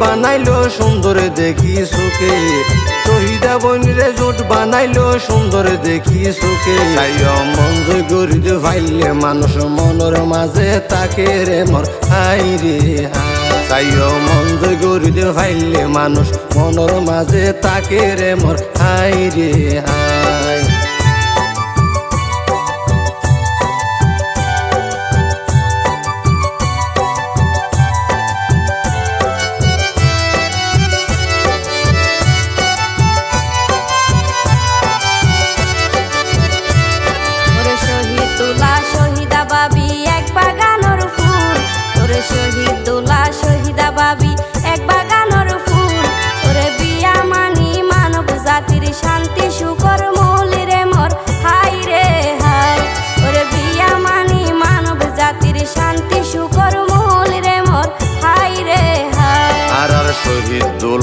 বানাইলো সুন্দর দেখি সুখে। শহীদা বনরে জোট বানাইলো সুন্দর দেখি সুখে। মন গরিদ ভাইলে মানুষ মনের মাঝে তাকে রে মর, হাই রে সাইয় মন গরিদ ভাইলে মানুষ মনের মাঝে তাকে রে মর, হাই রে হাই।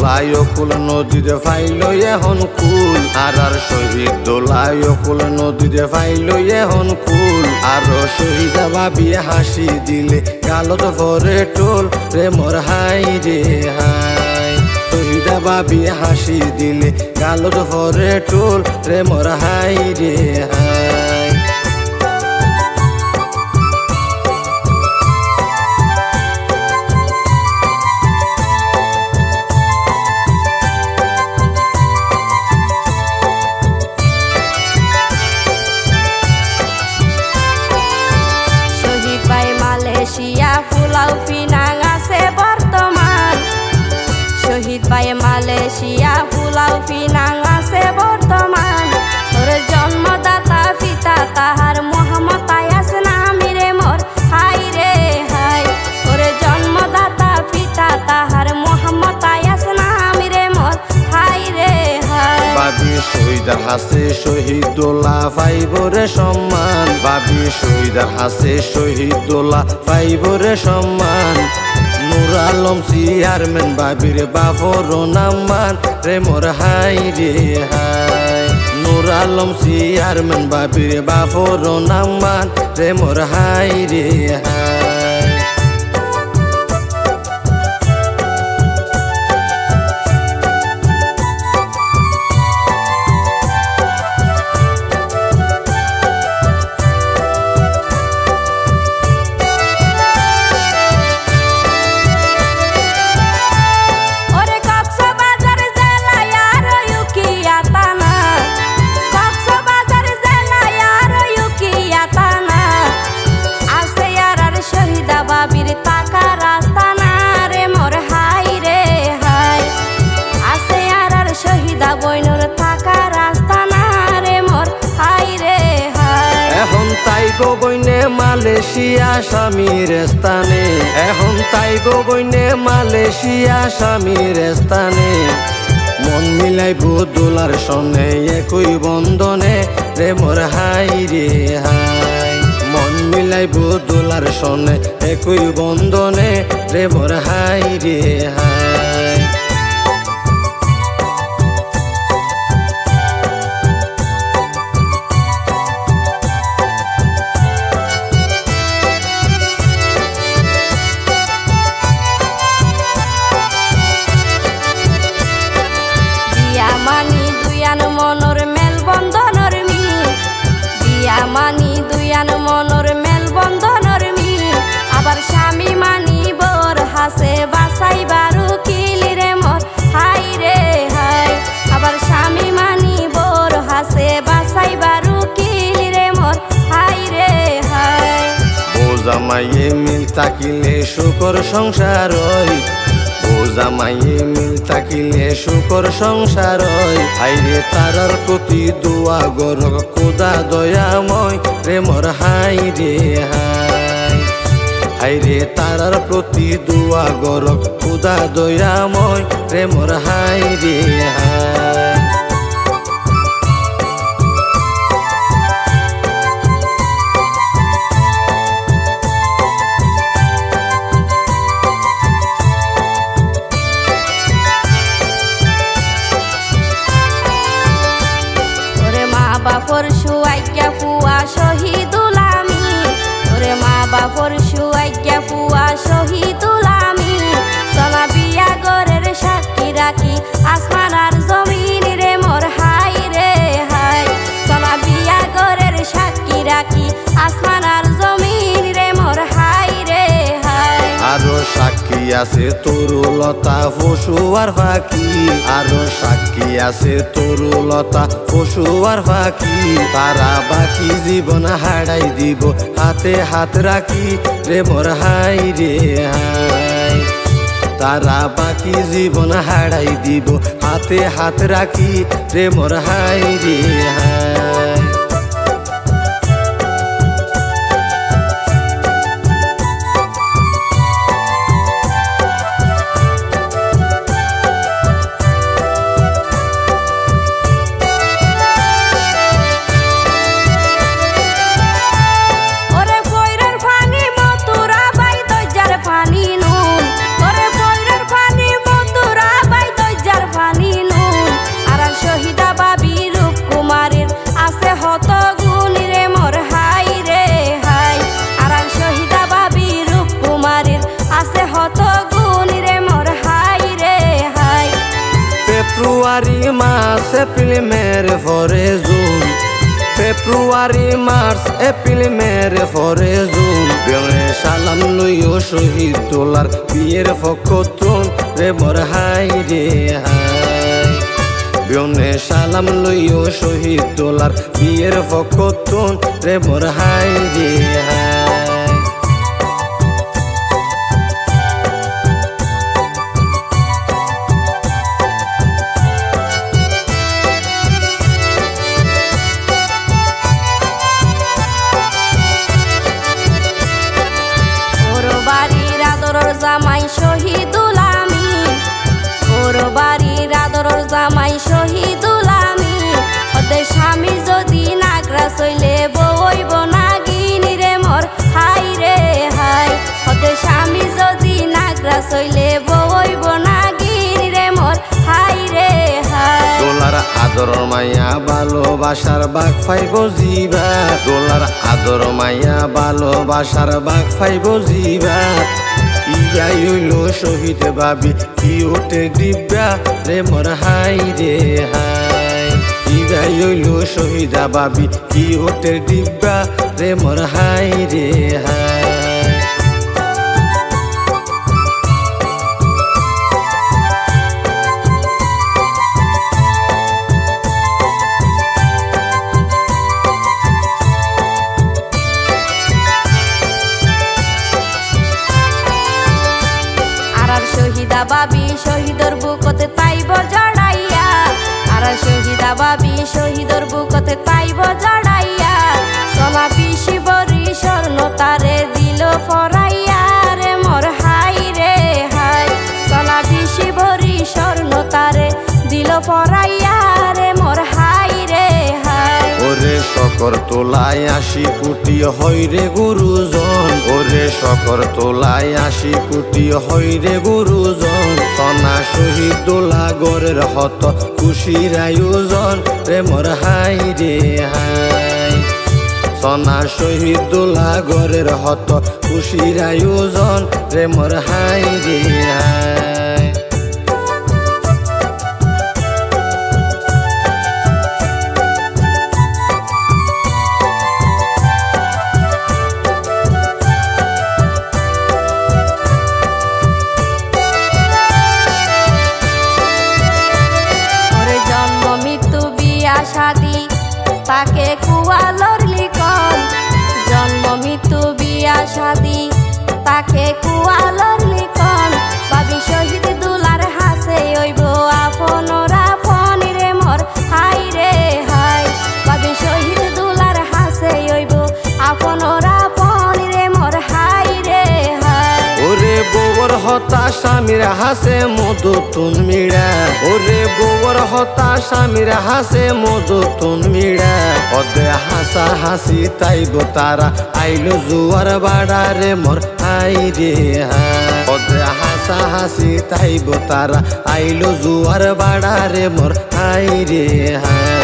শহীদ দোলাই অকুল নদীতে ফাইল এখন কুল। আর আর শহীদ দোলাই অকুল নদীতে ফাইল এখন কুল। আর শহীদা হাসি দিলে গালত ভরে টোল। রে মোর হাই রে হাই। ভাবি হাসি দিলে গালত ভরে টোল। রে হাই রে হাই। শহীদার হাসে শহীদুল্লাহ পাইবরে সম্মান। বাবি শহীদার হাসে শহীদুল্লাহ পাইবরে সম্মান। নুর আলম চেয়ারম্যান, বাবির বাবর নাম্মান রে মোর হাই রে হাই। নুর আলম চেয়ারম্যান, বাবির বাবর নাম্মান রে মোর হাই রে হাই। মালয়েশিয়া স্বামীর স্থানে। এখন তাই বইনে মালয়েশিয়া স্বামীর স্থানে। মন মিলাইব দোলার সনে একই বন্ধনে, রে মোর হাই রে হাই। মন মিলাইব দোলার সনে একই বন্ধনে, রে মোর হাই রে হাই। বোঝামাইয়ে মিল তাকিলে শুকর সংসার হয়। বোঝামাইয়ে মিল তাকিলে শুকর সংসার হাইরে তারার প্রতি দোয়া গর কোদা দয়াময়, রে মোর হাই রে হাই। হাইরে তারার প্রতি দোয়া গর কোদা দয়াময়, রে মোর হাই রে হাই। বাফর সুয়াইকা সাক্ষী আছে তরুলতা পশু আর সাক্ষী আছে তরুলতা পাখি। তারা বাকি জীবন হারাই দিব, হাতে হাত রাখি। রে মোর হাই রে হাই। তারা বাকি জীবন দিব, হাতে হাত রাখি। রে মোর হাই রে হাই। ফেব্রুয়ারি, মার্চ, এপ্রিল মেরে ফরে জুন। বিয়ে সালাম লইও শহীদ তোলার বিয়ের ফকতুন রে বর হাই রে হাই। সালাম লইও শহীদ তোলার বিয়ের ফকতুন রে বর হাই রে হাই। জামাই শহীদুল আমিন। ওর বাড়ির আদরের জামাই শহীদুল আমিন। ওদের স্বামী যদি নাগরা চইলে বইব নাগিনি রে মোর। হাই রে হাই, ওদের স্বামী যদি নাগরা চইলে বইব নাগিনি রে মোর। হাই রে হাই। দোলার আদর মাইয়া ভালোবাসার বাঘ ফাইব জিবা। দোলার আদর মাইয়া ভালোবাসার বাঘ ফাইব জিবা। ইগাই হইল শহীদ বাবি, কি ওটে দিব্যা রে মর হাই রে হাই। ইগাই হইল শহীদা বাবি, কি ওটে দিব্যা রে মর হাই রে হাই। শহীদা বাবি, শহীদর বুকতে পাইব জড়াইয়া। আর শহীদা বাবি, শহীদর বুকতে পাইব জড়াইয়া। সোনা পিসি বরি স্বর্ণ তারে দিল ফরাইয়া শকর তোলায় আশি কোটি হইরে গুরুজন ওরে শকর তোলায় আশি কোটি হইরে গুরুজন। সনা শহীদ দোলা গরের হত খুশির আয়োজন। রে মোর হাই রে হাই। সনা শহীদ দোলা গরের হত খুশির আয়োজন। রে মোর হাই রে হাই। শাদি তাকে কুয়ালোর স্বামীর হাসে মধু তুন মিড়া। ওরে বৌর হতা স্বামীর হাসে মধু তুন মিড়া। ওদে হাসা হাসি তাইব তারা আইলো জুয়ার বাড়া রে মোর হাই রে ওদে হাসা হাসি তাইব তারা আইলো জুয়ার বাড়া রে মোর হাই রে হাই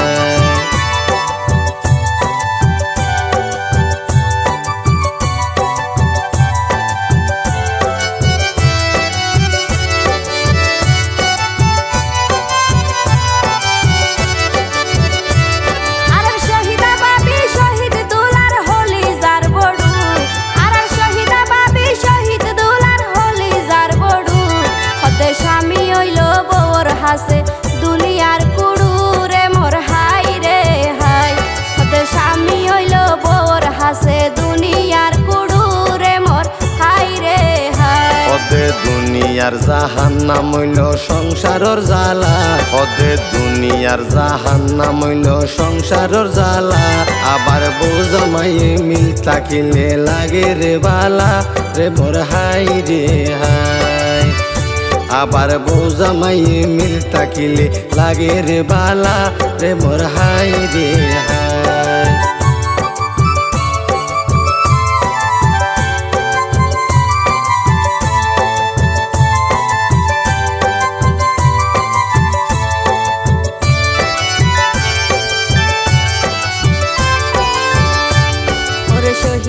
জাহান নাম হইল সংসারর জ্বালা। হদে দুনিয়ার জাহান নাম হইল সংসারর জ্বালা। আবার বোঝামাইয়ে মিল তাকিলে লাগে রে বালা। রে মোর হাই রে হাই। আবার বোঝামাইয়ে মিল তাকিলে লাগে রে বালা। রে মোর হাই রে হাই।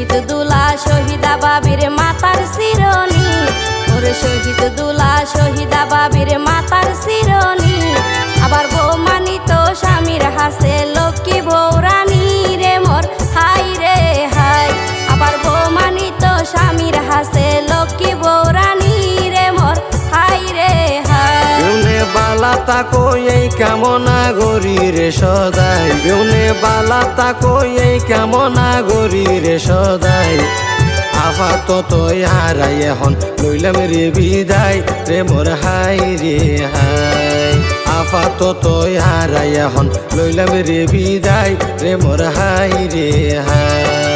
শহীদ দুলা, শহীদা বাবির মাতার শিরনি ওরে শহীদ দুলা, শহীদা বাবির মাতার শিরনি আবার বৌমানিত স্বামীর হাসে তাকো এই কামনা গরি রে সদাই? বিউনে বালা তাকো এই কামনা গরি রে সদাই? আফা তত হারাই এখন, লইলাম রে বিদায়। রে মোর হাই রে হাই। আফা তত হারাই এখন, লইলাম রে বিদায়। রে মোর হাই রে হাই।